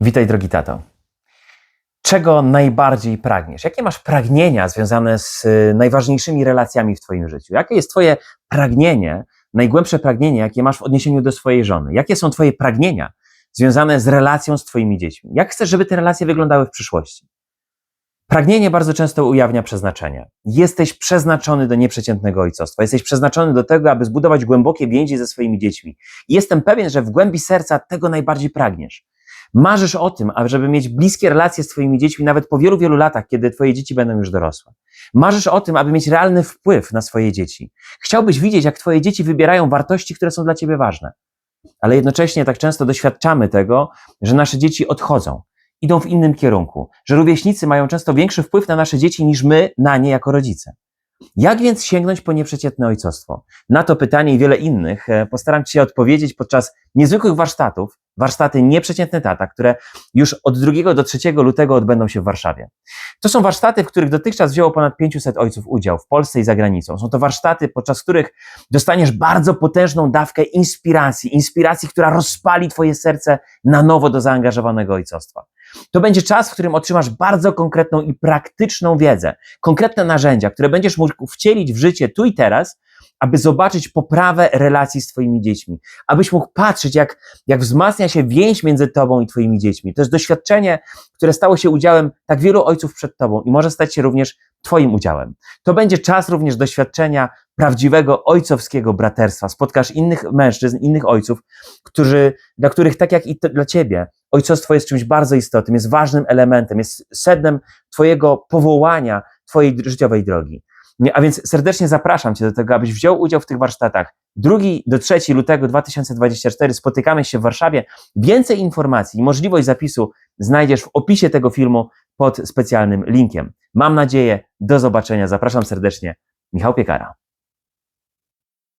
Witaj, drogi tato. Czego najbardziej pragniesz? Jakie masz pragnienia związane z y, najważniejszymi relacjami w Twoim życiu? Jakie jest Twoje pragnienie, najgłębsze pragnienie, jakie masz w odniesieniu do swojej żony? Jakie są Twoje pragnienia związane z relacją z Twoimi dziećmi? Jak chcesz, żeby te relacje wyglądały w przyszłości? Pragnienie bardzo często ujawnia przeznaczenie. Jesteś przeznaczony do nieprzeciętnego ojcostwa. Jesteś przeznaczony do tego, aby zbudować głębokie więzi ze swoimi dziećmi. I jestem pewien, że w głębi serca tego najbardziej pragniesz. Marzysz o tym, żeby mieć bliskie relacje z Twoimi dziećmi nawet po wielu, wielu latach, kiedy Twoje dzieci będą już dorosłe. Marzysz o tym, aby mieć realny wpływ na swoje dzieci. Chciałbyś widzieć, jak Twoje dzieci wybierają wartości, które są dla Ciebie ważne. Ale jednocześnie tak często doświadczamy tego, że nasze dzieci odchodzą, idą w innym kierunku, że rówieśnicy mają często większy wpływ na nasze dzieci niż my na nie jako rodzice. Jak więc sięgnąć po nieprzeciętne ojcostwo? Na to pytanie i wiele innych e, postaram się odpowiedzieć podczas niezwykłych warsztatów, warsztaty Nieprzeciętny Tata, które już od 2 do 3 lutego odbędą się w Warszawie. To są warsztaty, w których dotychczas wzięło ponad 500 ojców udział w Polsce i za granicą. Są to warsztaty, podczas których dostaniesz bardzo potężną dawkę inspiracji, inspiracji, która rozpali Twoje serce na nowo do zaangażowanego ojcostwa. To będzie czas, w którym otrzymasz bardzo konkretną i praktyczną wiedzę, konkretne narzędzia, które będziesz mógł wcielić w życie tu i teraz, aby zobaczyć poprawę relacji z Twoimi dziećmi, abyś mógł patrzeć, jak, jak wzmacnia się więź między Tobą i Twoimi dziećmi. To jest doświadczenie, które stało się udziałem tak wielu ojców przed Tobą i może stać się również Twoim udziałem. To będzie czas również doświadczenia prawdziwego ojcowskiego braterstwa. Spotkasz innych mężczyzn, innych ojców, którzy, dla których, tak jak i dla Ciebie, ojcostwo jest czymś bardzo istotnym, jest ważnym elementem, jest sednem Twojego powołania, Twojej życiowej drogi. A więc serdecznie zapraszam Cię do tego, abyś wziął udział w tych warsztatach. 2 do 3 lutego 2024 spotykamy się w Warszawie. Więcej informacji i możliwość zapisu znajdziesz w opisie tego filmu pod specjalnym linkiem. Mam nadzieję, do zobaczenia. Zapraszam serdecznie. Michał Piekara.